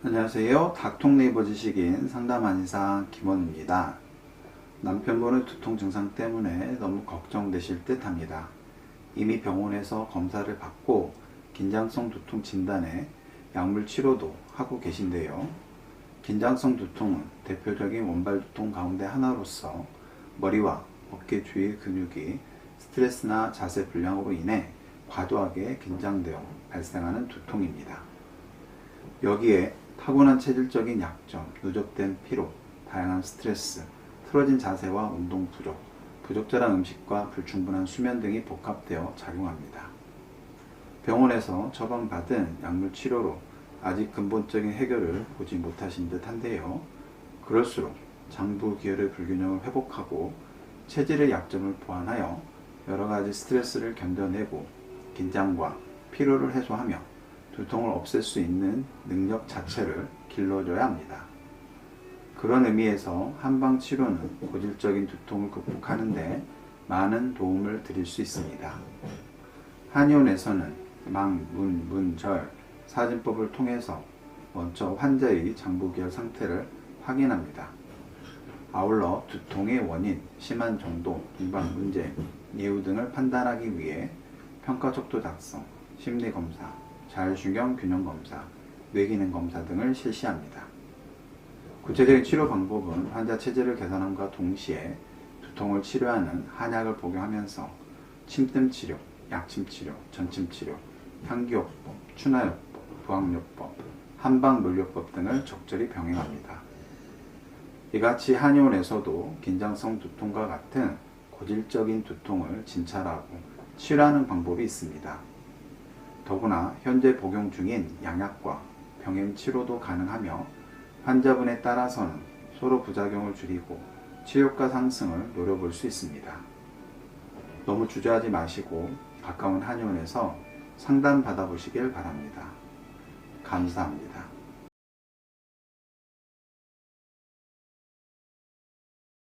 안녕하세요. 닥통 네이버 지식인 상담 한의사 김원입니다. 남편분의 두통 증상 때문에 너무 걱정되실 듯 합니다. 이미 병원에서 검사를 받고 긴장성 두통 진단에 약물 치료도 하고 계신데요. 긴장성 두통은 대표적인 원발 두통 가운데 하나로서 머리와 어깨 주위 근육이 스트레스나 자세 불량으로 인해 과도하게 긴장되어 발생하는 두통입니다. 여기에 타고난 체질적인 약점, 누적된 피로, 다양한 스트레스, 틀어진 자세와 운동 부족, 부적절한 음식과 불충분한 수면 등이 복합되어 작용합니다. 병원에서 처방받은 약물 치료로 아직 근본적인 해결을 보지 못하신 듯 한데요. 그럴수록 장부 기혈의 불균형을 회복하고 체질의 약점을 보완하여 여러 가지 스트레스를 견뎌내고 긴장과 피로를 해소하며 두통을 없앨 수 있는 능력 자체를 길러줘야 합니다. 그런 의미에서 한방 치료는 고질적인 두통을 극복하는데 많은 도움을 드릴 수 있습니다. 한의원에서는 망, 문, 문, 절 사진법을 통해서 먼저 환자의 장부기혈 상태를 확인합니다. 아울러 두통의 원인, 심한 정도, 일반 문제, 예후 등을 판단하기 위해 평가 척도 작성, 심리 검사, 자율신경 균형 검사, 뇌기능 검사 등을 실시합니다. 구체적인 치료 방법은 환자 체질을 개선함과 동시에 두통을 치료하는 한약을 복용하면서 침뜸 치료, 약침 치료, 전침 치료, 향기요법, 추나요법, 부항요법, 한방 물요법 등을 적절히 병행합니다. 이같이 한의원에서도 긴장성 두통과 같은 고질적인 두통을 진찰하고 치료하는 방법이 있습니다. 더구나 현재 복용 중인 양약과 병행 치료도 가능하며 환자분에 따라서는 서로 부작용을 줄이고 치료가 상승을 노려볼 수 있습니다. 너무 주저하지 마시고 가까운 한의원에서 상담 받아보시길 바랍니다. 감사합니다.